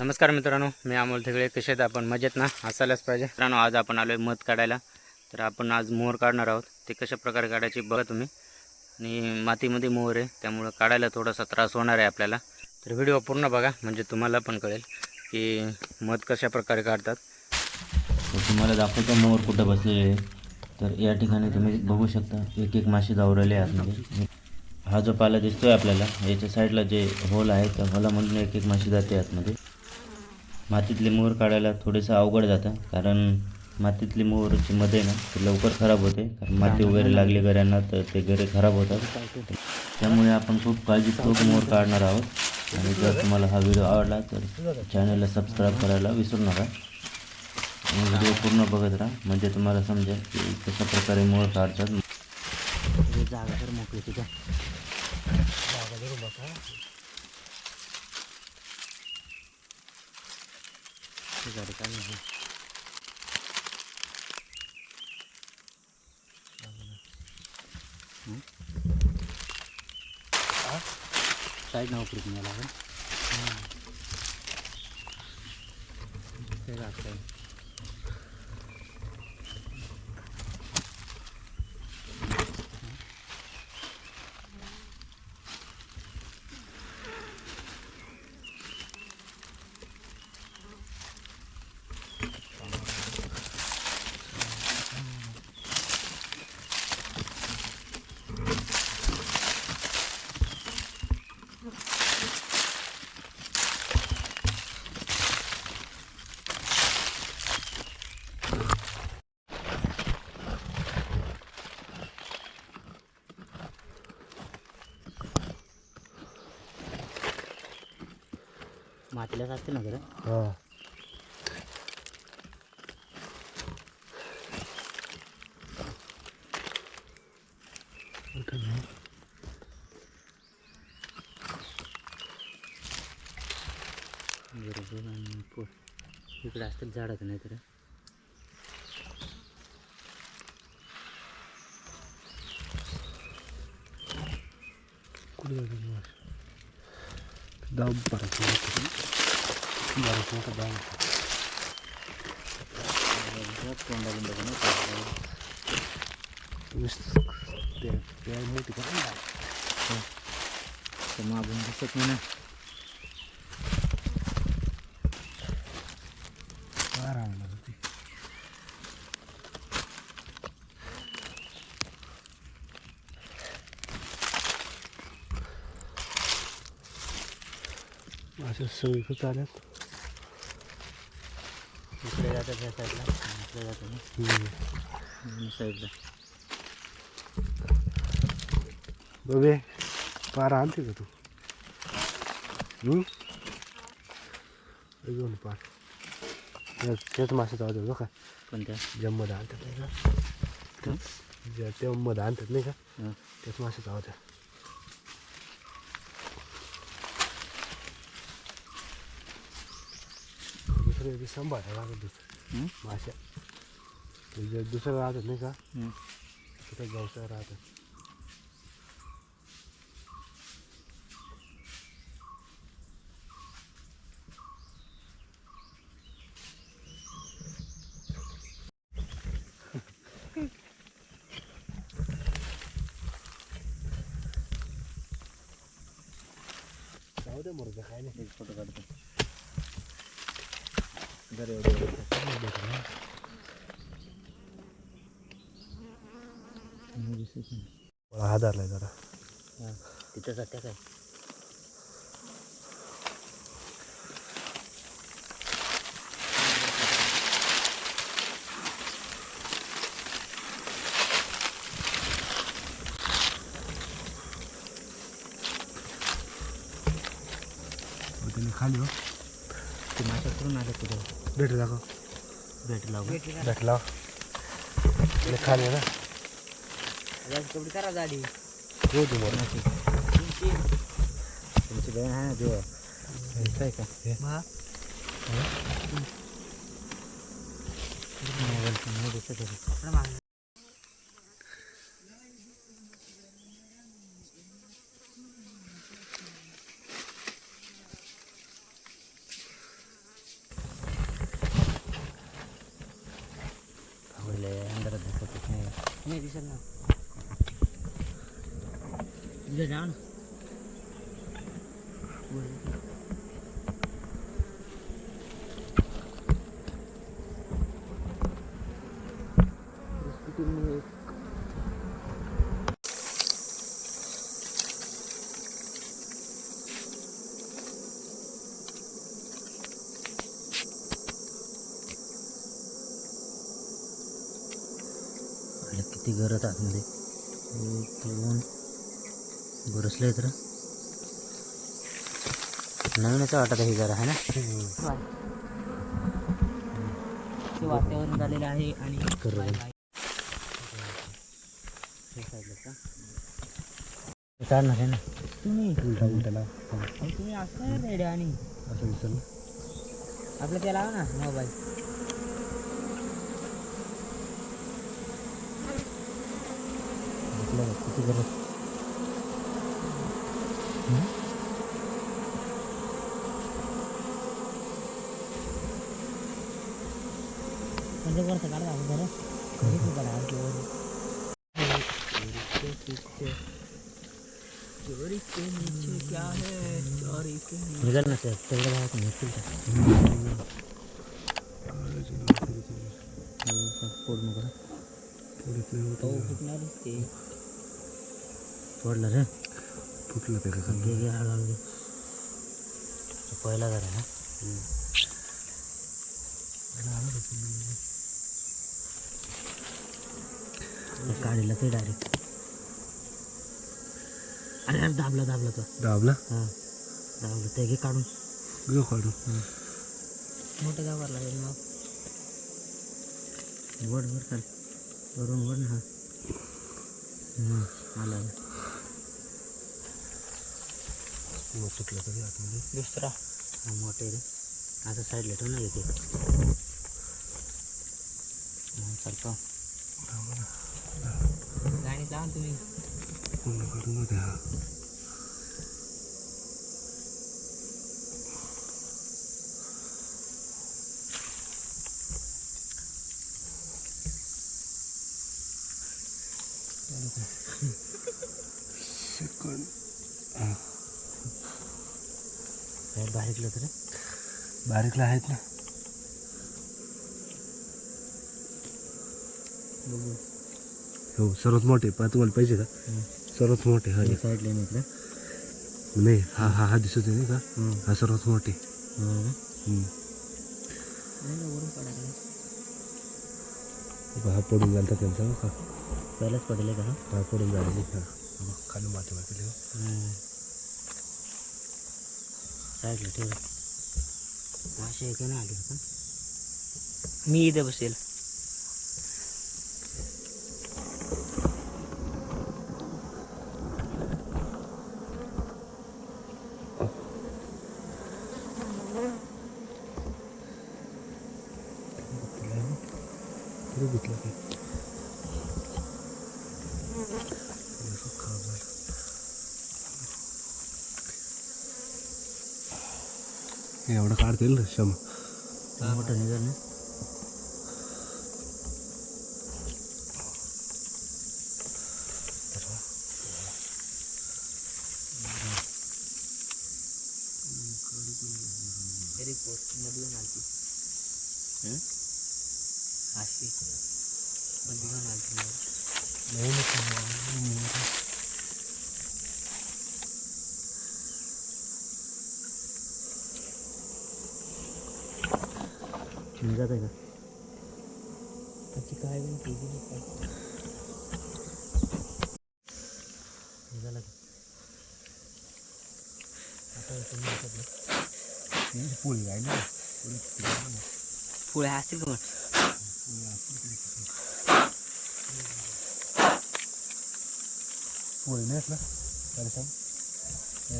नमस्कार मित्रांनो मी अमोल थेगळे कसे आहेत आपण? मजेत ना? असायलाच पाहिजे. मित्रांनो आज आपण आलो आहे मध काढायला. तर आपण आज मोहर काढणार आहोत. ते कशा प्रकारे काढायचे बघा तुम्ही. आणि मातीमध्ये मोहर आहे त्यामुळं काढायला थोडासा त्रास होणार आहे आपल्याला. तर व्हिडिओ पूर्ण बघा म्हणजे तुम्हाला पण कळेल की मध कशा प्रकारे काढतात. तर तुम्हाला दाखवतो मोहर कुठं बसलेले आहे. तर या ठिकाणी तुम्ही बघू शकता एक एक माशी जावरले आतमध्ये म्हणजे हा जो पाला दिसतोय आपल्याला याच्या साईडला जे होल आहे त्या होलामधून एक एक माशी जाते आतमध्ये. मातीतले मोर काढायला थोडंसं अवघड जातं. कारण मातीतली मोहरची मध्ये ना ते लवकर खराब होते. कारण माती वगैरे लागली गऱ्यांना तर ते गरे खराब होतात. त्यामुळे आपण खूप काळजीपूर्वक मोर काढणार आहोत. आणि जर तुम्हाला हा व्हिडिओ आवडला तर चॅनलला सबस्क्राईब करायला विसरू नका. व्हिडिओ पूर्ण बघत राहा. म्हणजे तुम्हाला समजेल की कशा प्रकारे मोळ काढतात. जागा तर मोकळी तुझ्या साईड नाव उकळी तुम्हाला ते लागतंय मातीलाच असते ना खरं बरोबर आणि पो इकडे असतील झाडाचं नाही तर दाब дав барахлоти. Барахлоти дав. Terima kasih telah menonton! अशा सगळीकडे चालत. इकडे जातात या साईडला. इकडे जातात ना. साईडला. बघे पार आणते का तू? घेऊन पार. तेच- तेच मासे जाऊ बघा कोणत्या? जममध्ये आणतात नाही का? जे ते मध्ये आणतात नाही का? तेच मासे जाऊ दुसरे बी सांभाळायला लागत दुसरं. हं? माश्या ते जे दुसरं राहतात नाही का? हं. तिथं गावचं राहतात जाऊ दे मुर्गा काय नाही. फोटो काढतो. जर एवढं जरा तिथं सध्या काय खाली हो. ते माझ्या करून आले कुठे भेट दाखव. भेटला भेटला त्याने खाली आहे ना? कपडे करा गाडी हो तू मोर तुमची बहीण आहे ना देव. आहे का? हे. मोबाईल नाही दिसत आहे. नाही दिसत अरे किती गरज आतमध्ये? एक दोन. बरसले तर. नवीनच वाटत आहे जरा है ना? वातावरण झालेलं आहे आणि काढणार आहे ना? तुम्ही? तुम्ही असं रेडी आणि असं दिसेल आपलं ते लावा ना मोबाईल किती गरज म्हणजे वरचं काढा बरं कधी काढा चोरी के नीचे क्या है चोरी के नीचे निघाल ना सर तेवढं भावात निघतील का फोड नको तो फुटणारच ते फोडलं रे. फुटलं ते कसं? घे घे. हळूहळू पहिला जरा ना. काढीला ते डायरेक्ट अरे अरे दाबला दाबला तो. दाबला? हां. दाबलं. ते घे काढून. घेऊ काढून. मोठं गावार लागेल मग वड वड चाल वरून वड ना. हा आला आला. मग सुटलं तरी आतमध्ये दुसरा. हा मोठे रे. आता साईडला ठेव ना येते पाहू गाणी लावा ना. तुम्ही. पूर्णमध्ये हा सेकंड बाहेर बारीकलं तर. बारीकला आहेत ना. हो सर्वात मोठे पहा तुम्हाला पाहिजे का? सर्वात मोठे हा. साईडला इकडे. नाही हा हा हा दिसत आहे नाही का. हा सर्वात मोठे. हो पडून झाला त्यांचा का पहिलाच पडले का? हा? पडून झालेली हा. खाली माती हम्म. साईडला ठेव असे आहे का ना आली का मी इथे बसेल तरी घेतलं ते असं खराब झालं एवढं काढतील ना क्षमा मोठं निघाल ना रिपोर्ट मधून आलती अशी. निघत आहे का? त्याची काय निघाला आता नाही. पोळी आहे ना. असतील का मग? पोळी नाहीत ना काय सांग?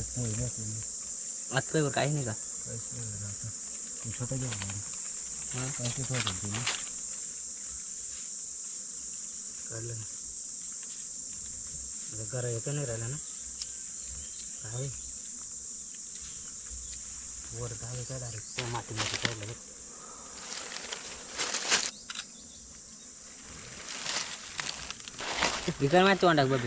पोळी नाही आपल्याला आता काही नाही का? काहीच नाही आता. घेऊन काढलं ना. आता येतं नाही राहिला ना. आहे. वर दहावे काय डायरेक्ट मातीमध्ये काढलं विकार माहिती तोंडाक बघ?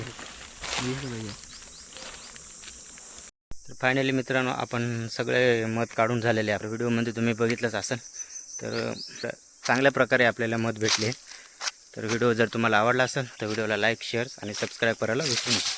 तर फायनली मित्रांनो आपण सगळे मत काढून झालेले आहे. व्हिडिओमध्ये तुम्ही बघितलंच असेल. तर चांगल्या प्रकारे आपल्याला मत भेटले. तर व्हिडिओ जर तुम्हाला आवडला असेल तर व्हिडिओला लाईक शेअर आणि सबस्क्राईब करायला विसरू नका.